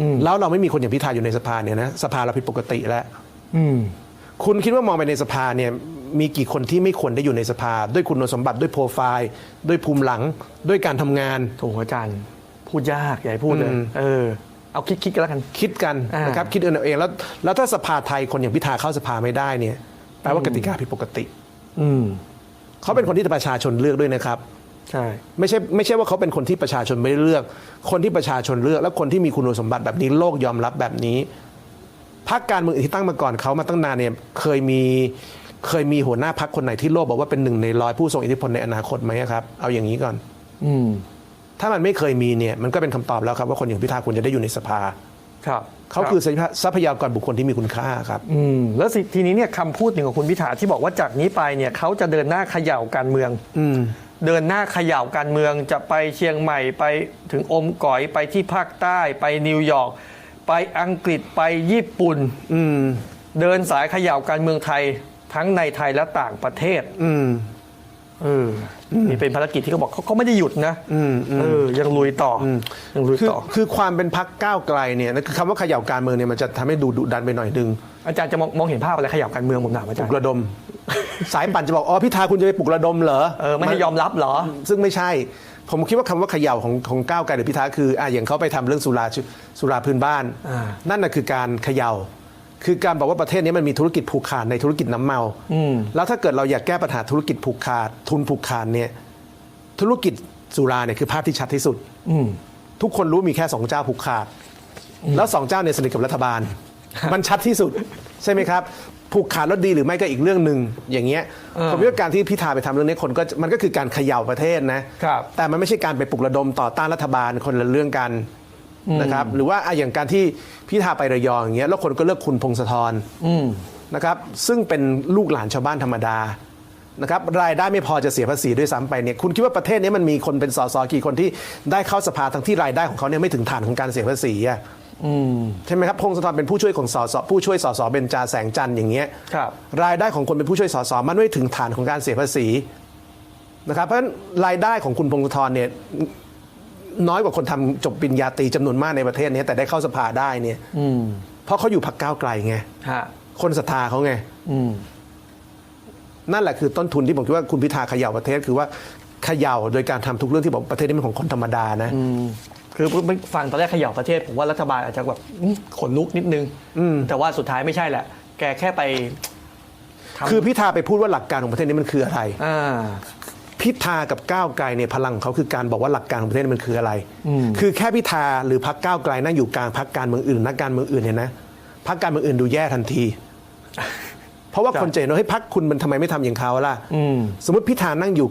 อืมแล้วเราไม่มีคนอย่างพิธาอยู่ในสภาเนี่ยนะสภาเราผิดปกติแล้วอืมคุณคิดว่ามองไปในสภาเนี่ยมีกี่คนที่ไม่ควรได้อยู่ในสภา ด้วยคุณสมบัติด้วยโปรไฟล์ด้วยภูมิหลังด้วยการทำงานโถอาจารย์ พูดยากอย่าให้พูดเลยอืมเออเอาคิดคิดกันแล้วกันคิดกันอ่านนะครับคิดเอาเองแล้วแล้วถ้าสภาไทยคนอย่างพิธาเข้าสภาไม่ได้เนี่ยแปลว่ากติกาผิดปกติ อืมเขาเป็นคนที่ประชาชนเลือกด้วยนะครับ ใช่ไม่ใช่ไม่ใช่ว่าเขาเป็นคนที่ประชาชนไม่ได้เลือก คนที่ประชาชนเลือก และคนที่มีคุณสมบัติแบบนี้โลกยอมรับแบบนี้พรรคการเมืองอื่นที่ตั้งมาก่อนเขามาตั้งนานเนี่ยเคยมีเคยมีหัวหน้าพรรคคนไหนที่โลกบอกว่าเป็นหนึ่งในร้อยผู้ทรงอิทธิพลในอนาคตไหมครับ เอาอย่างนี้ก่อน อืมถ้ามันไม่เคยมีเนี่ยมันก็เป็นคำตอบแล้วครับว่าคนอย่างพิธาควรจะได้อยู่ในสภา ครับเขาคือทรัพยากรบุคคลที่มีคุณค่าครับ อืมแล้วสิทีนี้เนี่ยคำพูดหนึ่งของคุณพิธาที่บอกว่าจากนี้ไปเนี่ยเขาจะเดินหน้าเขย่าการเมือง อืม เดินหน้าเขย่าการเมืองจะไปเชียงใหม่ไปถึงอมก๋อยไปที่ภาคใต้ไปนิวยอร์กไปอังกฤษไปญี่ปุ่น อืม เดินสายเขย่าการเมืองไทยทั้งในไทยและต่างประเทศ อืม เออนี่เป็นภารกิจที่เขาบอกเขาเขาไม่ได้หยุดนะอืมอืมเออยังลุยต่ออยังลุยคือต่อคือความเป็นพักก้าวไกลเนี่ยคือคำว่าเขย่าการเมืองเนี่ยมันจะทำให้ดูดุดันไปหน่อยนึงอาจารย์จะมองมองเห็นภาพอะไรเขย่าการเมืองผมถามอาปจาลุรกย์ระดม สายปั่นจะบอกอ๋อพิธาคุณจะไปปลุกระดมเหรอเออไม่ให้ยอมรับเหรอ ซึ่งไม่ใช่ ผมคิดว่าคำว่าเขย่าของของก้าวไกลหรือพิธาคืออะอย่างเขาไปทำเรื่องสุราสุราพื้นบ้านอ่านั่นน่ะคือการเขย่า คือการบอกว่าประเทศนี้มันมีธุรกิจผูกขาดในธุรกิจน้ำเมาอืมแล้วถ้าเกิดเราอยากแก้ปัญหาธุรกิจผูกขาดทุนผูกขาดเนี่ยธุรกิจสุราเนี่ยคือภาพที่ชัดที่สุดอืมทุกคนรู้มีแค่สองเจ้าผูกขาด แล้วสองเจ้าเนี่ยสนิทกับรัฐบาล มันชัดที่สุด ใช่ไหมครับ ผูกขาดแล้วดีหรือไม่ก็อีกเรื่องหนึ่งอย่างเงี้ยเออผมว่าการที่พิธาไปทำเรื่องนี้คนก็มันก็คือการเขย่าประเทศนะครับแต่มันไม่ใช่การไปปลุกระดมต่อต้านรัฐบาลคนละเรื่องกัน นะครับหรือว่าอะอย่างการที่พิธาไประยองอย่างเงี้ยแล้วคนก็เลือกคุณพงศธรอืมนะครับซึ่งเป็นลูกหลานชาวบ้านธรรมดานะครับรายได้ไม่พอจะเสียภาษีด้วยซ้ำไปเนี่ยคุณคิดว่าประเทศนี้มันมีคนเป็นสสกี่คนที่ได้เข้าสภาทั้งที่รายได้ของเขาเนี่ยไม่ถึงฐานของการเสียภาษีอะอืมใช่ไหมครับพงศธรเป็นผู้ช่วยของสสผู้ช่วยสสเบญจาแสงจันทร์อย่างเงี้ยครับรายได้ของคนเป็นผู้ช่วยสสมันไม่ถึงฐานของการเสียภาษีนะครับเพราะฉะนั้นรายได้ของคุณพงศธรเนี่ย น้อยกว่าคนทำจบปริญญาตรีจำนวนมากในประเทศนี้แต่ได้เข้าสภาได้เนี่ยอืมเพราะเขาอยู่พรรคก้าวไกลไงฮะคนศรัทธาเขาไงอืมนั่นแหละคือต้นทุนที่ผมคิดว่าคุณพิธาเขย่าประเทศคือว่าเขย่าโดยการทำทุกเรื่องที่บอกประเทศนี้เป็นของคนธรรมดานะคือฟังตอนแรกเขย่าประเทศผมว่ารัฐบาลอาจจะแบบอื้อขนลุกนิดนึงแต่ว่าสุดท้ายไม่ใช่แหละ แกแค่ไปทำคือพิธาไปพูดว่าหลักการของประเทศนี้มันคืออะไรอ่า พิธากับก้าวไกลเนี่ยพลังของเขาคือการบอกว่าหลักการของประเทศนี้มันคืออะไร คือแค่พิธาหรือพรรคก้าวไกลนั่งอยู่กลางพรรคการเมืองอื่นนักการเมืองอื่นเนี่ยนะพรรคการเมืองอื่นดูแย่ทันที เพราะว่าครับคนจะเห็นว่าเฮ้ยพรรคคุณมันทำไมไม่ทำอย่างเขาล่ะอืมสมมติพิธานั่งอยู่